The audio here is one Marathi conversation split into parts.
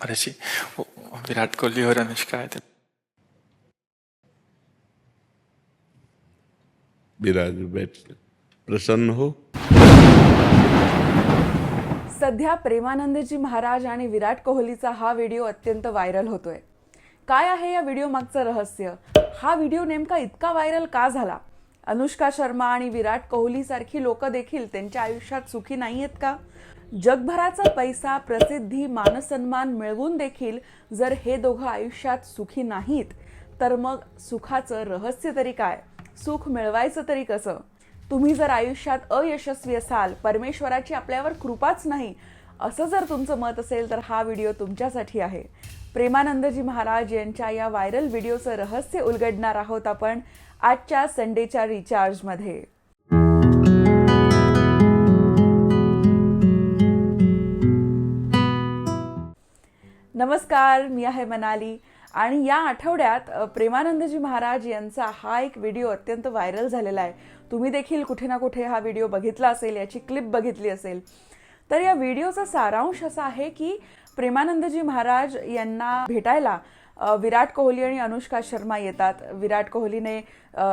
बऱ्याचशी हो, विराट कोहलीवर अनुष्का आहे ते विराज बैठ प्रसन्न हो सध्या प्रेमानंदजी महाराज आणि विराट कोहलीचा हा व्हिडिओ अत्यंत व्हायरल होतोय. काय आहे या व्हिडिओ मागचं रहस्य? हा व्हिडिओ नेमका इतका व्हायरल का झाला? अनुष्का शर्मा आणि विराट कोहली सारखी लोक देखील त्यांच्या आयुष्यात सुखी नाही आहेत का? जगभराचा पैसा प्रसिद्धी मानसन्मान मिळवून देखील जर हे दोघं आयुष्यात सुखी नाहीत तर मग सुखाचं रहस्य तरी काय? सुख मिळवायचं तरी कसं? तुम्ही जर आयुष्यात अयशस्वी असाल परमेश्वराची आपल्यावर कृपाच नाही असं जर तुमचं मत असेल तर हा व्हिडिओ तुमच्यासाठी आहे. प्रेमानंदजी महाराज यांच्या या व्हायरल व्हिडिओचं रहस्य उलगडणार आहोत आपण. आजच्या संडेच्या रिचार्जमध्ये. नमस्कार मी आहे मनाली. आणि या आठवड्यात प्रेमानंदजी महाराज यांचा हा एक व्हिडिओ अत्यंत व्हायरल झालेला आहे. तुम्ही देखील कुठे ना कुठे हा व्हिडिओ बघितला असेल याची क्लिप बघितली असेल. तर या व्हिडिओचा सारांश असा आहे की प्रेमानंदजी महाराज यांना भेटायला विराट कोहली आणि अनुष्का शर्मा येतात. विराट कोहलीने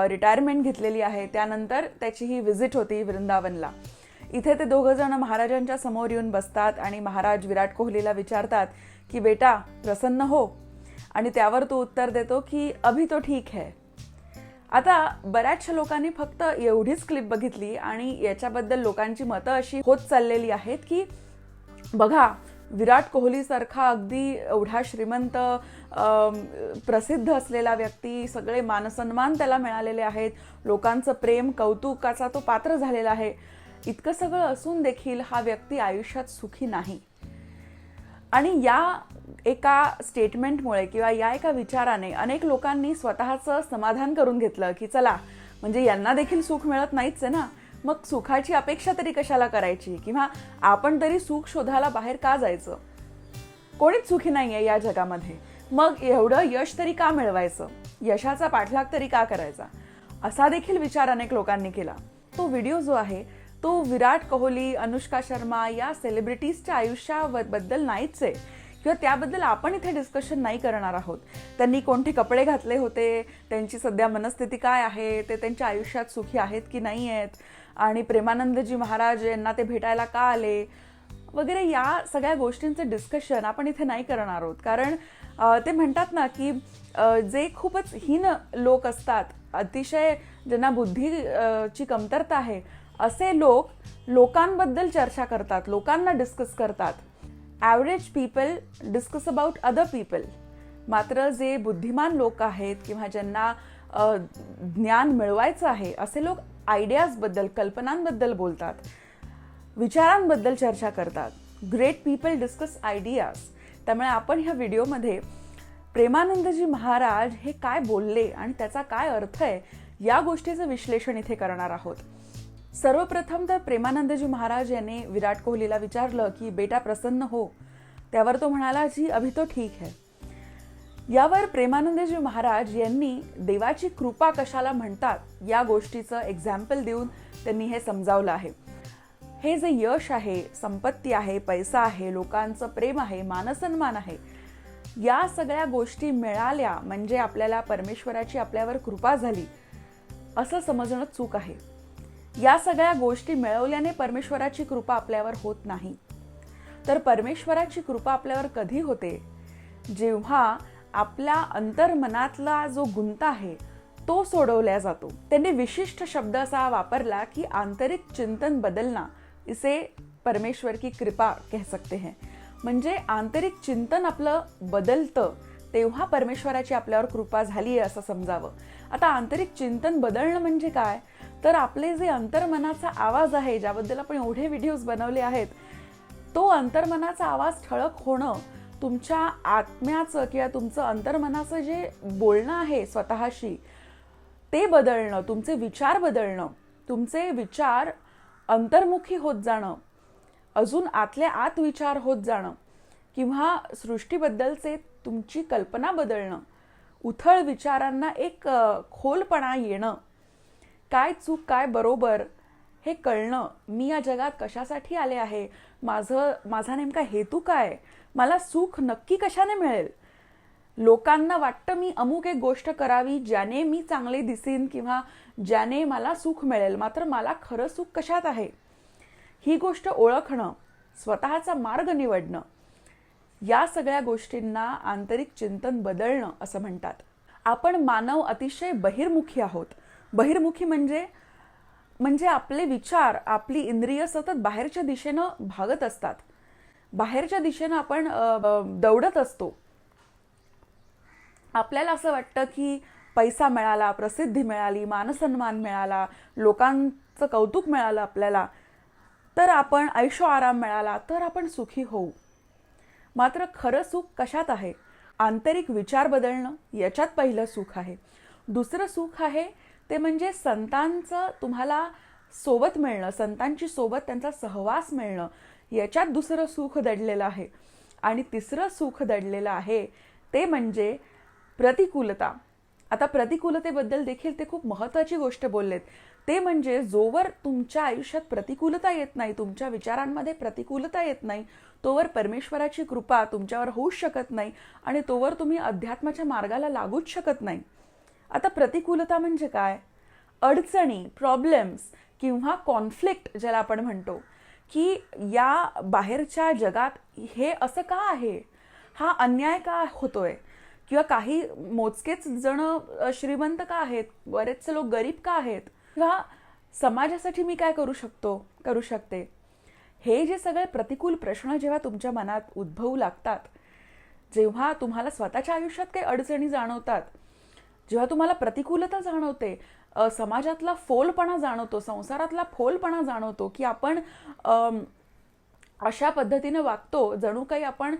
रिटायरमेंट घेतलेली आहे. त्यानंतर त्याची ही व्हिजिट होती वृंदावनला. इथे ते दोघं जण महाराजांच्या समोर येऊन बसतात आणि महाराज विराट कोहलीला विचारतात की बेटा प्रसन्न हो. आणि त्यावर तो उत्तर देतो की अभि तो ठीक है. आता बऱ्याचशा लोकांनी फक्त एवढीच क्लिप बघितली आणि याच्याबद्दल लोकांची मतं अशी होत चाललेली आहेत की बघा विराट कोहलीसारखा अगदी एवढा श्रीमंत प्रसिद्ध असलेला व्यक्ती सगळे मानसन्मान त्याला मिळालेले आहेत. लोकांचं प्रेम कौतुकाचा तो पात्र झालेला आहे. इतकं सगळं असून देखील हा व्यक्ती आयुष्यात सुखी नाही. आणि या एका स्टेटमेंटमुळे किंवा या एका विचाराने अनेक लोकांनी स्वतःचं समाधान करून घेतलं की चला म्हणजे यांना देखील सुख मिळत नाहीच आहे ना. मग सुखाची अपेक्षा तरी कशाला करायची? किंवा आपण तरी सुख शोधायला बाहेर का जायचं? कोणीच सुखी नाही आहे या जगामध्ये. मग एवढं यश तरी का मिळवायचं? यशाचा पाठलाग तरी का करायचा? असा देखील विचार अनेक लोकांनी केला. तो व्हिडिओ जो आहे तो विराट कोहली अनुष्का शर्मा या सेलिब्रिटीजच्या आयुष्याबद्दल नाहीच आहे. किंवा त्याबद्दल आपण इथे डिस्कशन नाही करणार आहोत. त्यांनी कोणते कपडे घातले होते? त्यांची सध्या मनस्थिती काय आहे? ते त्यांच्या आयुष्यात सुखी आहेत की नाही आहेत आणि प्रेमानंदजी महाराज यांना ते भेटायला का आले? वगैरे या सगळ्या गोष्टींचं डिस्कशन आपण इथे नाही करणार आहोत. कारण ते म्हणतात ना की जे खूपच हीन लोक असतात अतिशय ज्यांना बुद्धी ची कमतरता आहे असे लोक लोकांबद्दल चर्चा करतात लोकांना डिस्कस करतात. Average people discuss about other people मात्र जे बुद्धिमान लोक आहेत किंवा ज्यांना ज्ञान मिळवायचं आहे असे लोक आयडियाजबद्दल कल्पनांबद्दल बोलतात. विचारांबद्दल चर्चा करतात. ग्रेट पीपल डिस्कस आयडियाज त्यामुळे आपण ह्या व्हिडिओमध्ये प्रेमानंदजी महाराज हे काय बोलले आणि त्याचा काय अर्थ आहे या गोष्टीचं विश्लेषण इथे करणार आहोत. सर्वप्रथम तर प्रेमानंदजी महाराज यांनी विराट कोहलीला विचारलं की बेटा प्रसन्न हो. त्यावर तो म्हणाला जी अभि तो ठीक है. यावर प्रेमानंदजी महाराज यांनी देवाची कृपा कशाला म्हणतात या गोष्टीचं एक्झाम्पल देऊन त्यांनी हे समजावलं आहे. हे जे यश आहे संपत्ती आहे पैसा आहे लोकांचं प्रेम आहे मानसन्मान आहे या सगळ्या गोष्टी मिळाल्या म्हणजे आपल्याला परमेश्वराची आपल्यावर कृपा झाली असं समजणं चूक आहे. या सगळ्या गोष्टी मिळवल्याने परमेश्वराची कृपा आपल्यावर होत नाही. तर परमेश्वराची कृपा आपल्यावर कधी होते? जेव्हा आपल्या अंतर्मनातला जो गुंत आहे तो सोडवल्या जातो. त्यांनी विशिष्ट शब्द असा वापरला की आंतरिक चिंतन बदलना इसे परमेश्वर की कृपा कह सकते हैं. म्हणजे आंतरिक चिंतन आपलं बदलतं तेव्हा परमेश्वराची आपल्यावर कृपा झाली आहे असं समजावं. आता आंतरिक चिंतन बदलणं म्हणजे काय? तर आपले जे अंतर्मनाचा आवाज आहे ज्याबद्दल आपण एवढे व्हिडिओज बनवले आहेत तो अंतर्मनाचा आवाज ठळक होणं तुमच्या आत्म्याचं किंवा तुमचं अंतर्मनाचं जे बोलणं आहे स्वतःशी ते बदलणं तुमचे विचार बदलणं तुमचे विचार अंतर्मुखी होत जाणं अजून आतल्या आत विचार होत जाणं किंवा सृष्टीबद्दलचे तुमची कल्पना बदलणं उथळ विचारांना एक खोलपणा येणं काय चूक काय बरोबर हे कळणं मी या जगात कशासाठी आले आहे माझं माझा नेमका हेतू काय मला सुख नक्की कशाने मिळेल? लोकांना वाटतं मी अमुक एक गोष्ट करावी ज्याने मी चांगले दिसेन किंवा ज्याने मला सुख मिळेल. मात्र मला खरं सुख कशात आहे? ही गोष्ट ओळखणं स्वतःचा मार्ग निवडणं या सगळ्या गोष्टींना आंतरिक चिंतन बदलणं असं म्हणतात. आपण मानव अतिशय बहिर्मुखी आहोत. बहिर्मुखी म्हणजे म्हणजे आपले विचार आपली इंद्रिय सतत बाहेरच्या दिशेनं भागत असतात. बाहेरच्या दिशेनं आपण दौडत असतो. आपल्याला असं वाटतं की पैसा मिळाला प्रसिद्धी मिळाली मानसन्मान मिळाला लोकांचं कौतुक मिळालं आपल्याला तर आपण ऐशो आराम मिळाला तर आपण सुखी होऊ. मात्र खरं सुख कशात आहे? आंतरिक विचार बदलणं याच्यात पहिलं सुख आहे. दुसरं सुख आहे ते म्हणजे संतांचं तुम्हाला सोबत मिळणं संतांची सोबत त्यांचा सहवास मिळणं. याच्यात दुसरं सुख दडलेलं आहे. आणि तिसरं सुख दडलेलं आहे ते म्हणजे प्रतिकूलता. आता प्रतिकूलतेबद्दल देखील ते खूप महत्त्वाची गोष्ट बोललेत. ते म्हणजे जोवर तुमच्या आयुष्यात प्रतिकूलता येत नाही तुमच्या विचारांमध्ये प्रतिकूलता येत नाही तोवर परमेश्वराची कृपा तुमच्यावर होऊच शकत नाही आणि तोवर तुम्ही अध्यात्माच्या मार्गाला लागूच शकत नाही. आता प्रतिकूलता म्हणजे काय? अडचणी प्रॉब्लेम्स किंवा कॉन्फ्लिक्ट ज्याला आपण म्हणतो. की या बाहेरच्या जगात हे असं का आहे? हा अन्याय का होतोय? किंवा काही मोजकेच जण श्रीमंत का आहेत? बरेचसे लोक गरीब का आहेत? किंवा समाजासाठी मी काय करू शकतो करू शकते? हे जे सगळे प्रतिकूल प्रश्न जेव्हा तुमच्या मनात उद्भवू लागतात जेव्हा तुम्हाला स्वतःच्या आयुष्यात काही अडचणी जाणवतात जेव्हा तुम्हाला प्रतिकूलता जाणवते समाजातला फोलपणा जाणवतो संसारातला फोलपणा जाणवतो की आपण अशा पद्धतीने वागतो जणू काही आपण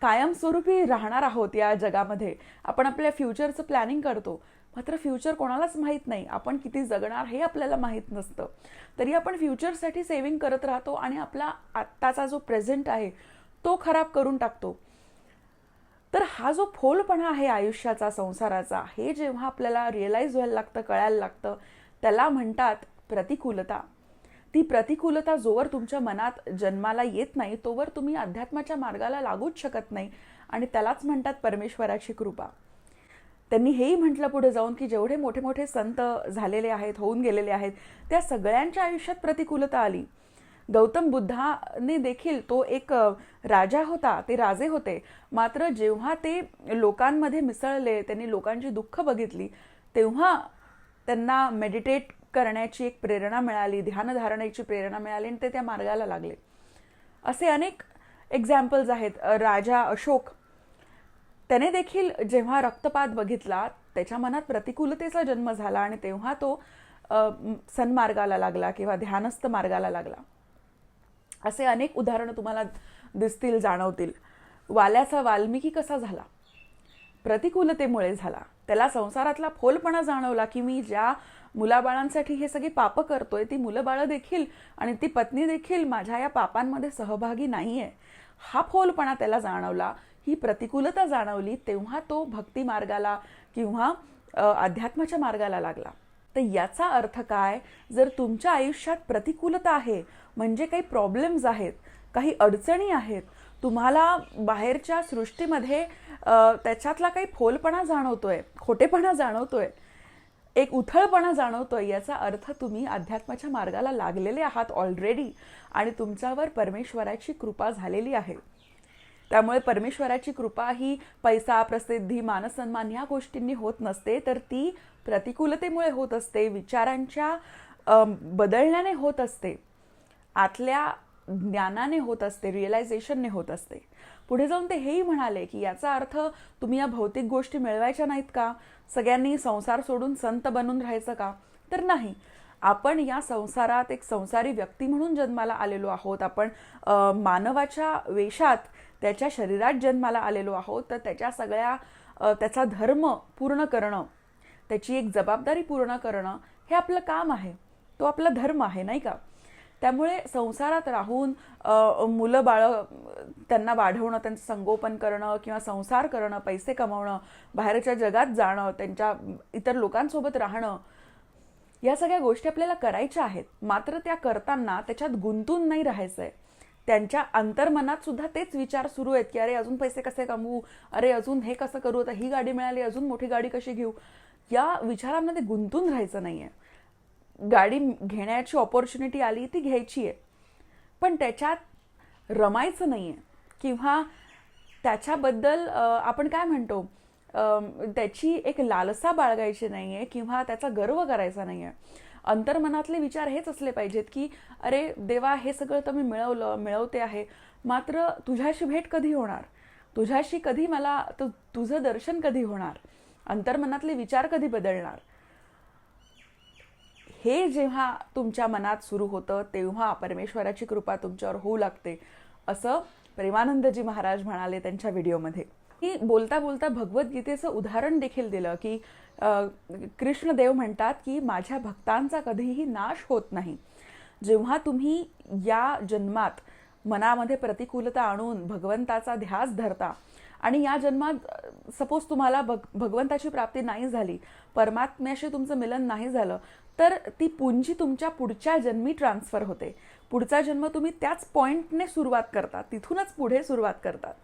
कायमस्वरूपी राहणार आहोत या जगामध्ये. आपण आपल्या फ्युचरचं प्लॅनिंग करतो. मात्र फ्युचर कोणालाच माहीत नाही. आपण किती जगणार हे आपल्याला माहीत नसतं. तरी आपण फ्युचरसाठी सेव्हिंग करत राहतो आणि आपला आत्ताचा जो प्रेझेंट आहे तो खराब करून टाकतो. तर हा जो फोलपणा आहे आयुष्याचा संसाराचा हे जेव्हा आपल्याला रिअलाईज व्हायला लागतं कळायला लागतं त्याला म्हणतात प्रतिकूलता. ती प्रतिकूलता जोवर तुमच्या मनात जन्माला येत नाही तोवर तुम्ही अध्यात्माच्या मार्गाला लागूच शकत नाही आणि त्यालाच म्हणतात परमेश्वराची कृपा. त्यांनी हेही म्हटलं पुढे जाऊन की जेवढे मोठे मोठे संत झालेले आहेत होऊन गेलेले आहेत त्या सगळ्यांच्या आयुष्यात प्रतिकूलता आली. गौतम बुद्धाने देखील तो एक राजा होता ते राजे होते. मात्र जेव्हा ते लोकांमध्ये मिसळले त्यांनी लोकांची दुःख बघितली तेव्हा त्यांना मेडिटेट करण्याची एक प्रेरणा मिळाली ध्यानधारणाची प्रेरणा मिळाली आणि ते त्या मार्गाला लागले. असे अनेक एक्झाम्पल्स आहेत. राजा अशोक त्याने देखील जेव्हा रक्तपात बघितला त्याच्या मनात प्रतिकूलतेचा जन्म झाला आणि तेव्हा तो सन्मार्गाला लागला किंवा ध्यानस्थ मार्गाला लागला. असे अनेक उदाहरणं तुम्हाला दिसतील जाणवतील. वाल्याचा वाल्मिकी कसा झाला? प्रतिकूलतेमुळे झाला. त्याला संसारातला फोलपणा जाणवला की मी ज्या मुलाबाळांसाठी हे सगळी पापं करतोय ती मुलं बाळं देखील आणि ती पत्नी देखील माझ्या या पापांमध्ये सहभागी नाही आहे हा फोलपणा त्याला जाणवला ही प्रतिकूलता जाणवली तेव्हा तो भक्ती मार्गाला किंवा अध्यात्माच्या मार्गाला लागला. तर याचा अर्थ काय? जर तुमच्या आयुष्यात प्रतिकूलता आहे म्हणजे काही प्रॉब्लेम्स आहेत काही अडचणी आहेत तुम्हाला बाहेरच्या सृष्टीमध्ये त्याच्यातला काही फोलपणा जाणवतोय खोटेपणा जाणवतोय एक उथळपणा जाणवतोय याचा अर्थ तुम्ही अध्यात्माच्या मार्गाला लागलेले आहात ऑलरेडी आणि तुमच्यावर परमेश्वराची कृपा झालेली आहे. त्यामुळे परमेश्वराची कृपा ही पैसा प्रसिद्धी मानसन्मान ह्या गोष्टींनी होत नसते तर ती प्रतिकूलतेमुळे होत असते विचारांच्या बदलण्याने होत असते आतल्या ज्ञानाने होत असते रिअलायझेशनने होत असते. पुढे जाऊन ते हेही म्हणाले की याचा अर्थ तुम्ही या भौतिक गोष्टी मिळवायच्या नाहीत का? सगळ्यांनी संसार सोडून संत बनून राहायचं का? तर नाही. आपण या संसारात एक संसारी व्यक्ती म्हणून जन्माला आलेलो आहोत. आपण मानवाच्या वेशात त्याच्या शरीरात जन्माला आलेलो आहोत तर त्याच्या सगळ्या त्याचा धर्म पूर्ण करणं त्याची एक जबाबदारी पूर्ण करणं हे आपलं काम आहे. तो आपला धर्म आहे नाही का? त्यामुळे संसारात राहून मुलं बाळं त्यांना वाढवणं त्यांचं संगोपन करणं किंवा संसार करणं पैसे कमवणं बाहेरच्या जगात जाणं त्यांच्या इतर लोकांसोबत राहणं या सगळ्या गोष्टी आपल्याला करायच्या आहेत. मात्र त्या करताना त्याच्यात गुंतून नाही राहायचं आहे त्यांच्या अंतर्मनात सुद्धा तेच विचार सुरू आहेत की अरे अजून पैसे कसे कमवू? अरे अजून हे कसं करू? आता ही गाडी मिळाली अजून मोठी गाडी कशी घेऊ? या विचारांमध्ये गुंतून राहायचं नाहीये. गाडी घेण्याची ऑपॉर्च्युनिटी आली ती घ्यायची आहे. पण त्याच्यात रमायचं नाही आहे किंवा त्याच्याबद्दल आपण काय म्हणतो? त्याची एक लालसा बाळगायची नाही आहे किंवा त्याचा गर्व करायचा नाही आहे अंतर्मनातले विचार हेच असले पाहिजेत की अरे देवा हे सगळं तर मी मिळवलं मिळवते आहे. मात्र तुझ्याशी भेट कधी होणार? तुझ्याशी कधी मला तु- तुझं दर्शन कधी होणार? अंतर्मनातले विचार कधी बदलणार? हे जेव्हा तुमच्या मनात सुरू होतं तेव्हा परमेश्वराची कृपा तुमच्यावर होऊ लागते असं प्रेमानंदजी महाराज म्हणाले त्यांच्या व्हिडिओमध्ये. की बोलता बोलता भगवद्गीतेचं उदाहरण देखील दिलं की कृष्णदेव म्हणतात की माझ्या भक्तांचा कधीही नाश होत नाही. जेव्हा तुम्ही या जन्मात मनामध्ये प्रतिकूलता आणून भगवंताचा ध्यास धरता आणि या जन्मात सपोज तुम्हाला भग भगवंताची प्राप्ती नाही झाली परमात्म्याशी तुमचं मिलन नाही झालं तर ती पुंजी तुमच्या पुढच्या जन्मी ट्रान्सफर होते. पुढचा जन्म तुम्ही त्याच पॉइंटने सुरुवात करता तिथूनच पुढे सुरुवात करतात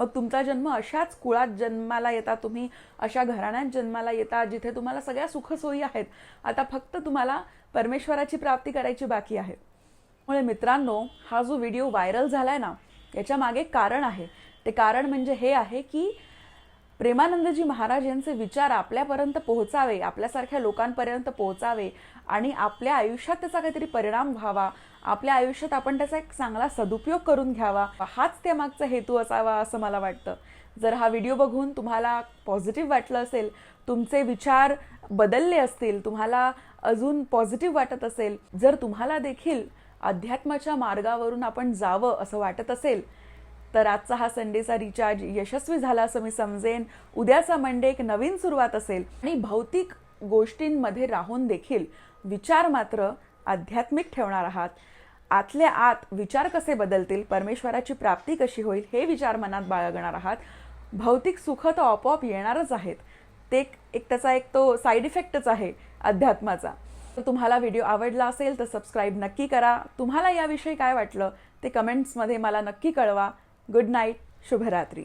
मग तुमचा जन्म अशाच कुळात जन्माला येता तुम्ही अशा घराण्यात जन्माला येता जिथे तुम्हाला सगळ्या सुखसोयी आहेत. आता फक्त तुम्हाला परमेश्वराची प्राप्ती करायची बाकी आहे. त्यामुळे मित्रांनो हा जो व्हिडिओ व्हायरल झाला आहे ना याच्या मागे कारण आहे. ते कारण म्हणजे हे आहे की प्रेमानंदजी महाराज यांचे विचार आपल्यापर्यंत पोहोचावे आपल्यासारख्या लोकांपर्यंत पोहोचावे आणि आपल्या आयुष्यात त्याचा काहीतरी परिणाम व्हावा. आपल्या आयुष्यात आपण त्याचा एक चांगला सदुपयोग करून घ्यावा. हाच त्यामागचा हेतू असावा असं मला वाटतं. जर हा व्हिडिओ बघून तुम्हाला पॉझिटिव्ह वाटलं असेल तुमचे विचार बदलले असतील तुम्हाला अजून पॉझिटिव्ह वाटत असेल जर तुम्हाला देखील अध्यात्माच्या मार्गावरून आपण जावं असं वाटत असेल तर आजचा हा संडेचा रिचार्ज यशस्वी झाला असं मी समजेन. उद्याचा मंडे एक नवीन सुरुवात असेल. आणि भौतिक गोष्टींमध्ये राहून देखील विचार मात्र आध्यात्मिक ठेवणार आहात. आतल्या आत विचार कसे बदलतील परमेश्वराची प्राप्ती कशी होईल हे विचार मनात बाळगणार आहात. भौतिक सुख तर आपोआप येणारच आहेत. ते एक- एक त्याचा एक तो साईड इफेक्टच आहे अध्यात्माचा. तर तुम्हाला व्हिडिओ आवडला असेल तर सबस्क्राईब नक्की करा. तुम्हाला याविषयी काय वाटलं ते कमेंट्समध्ये मला नक्की कळवा. गुड नाईट शुभरात्री.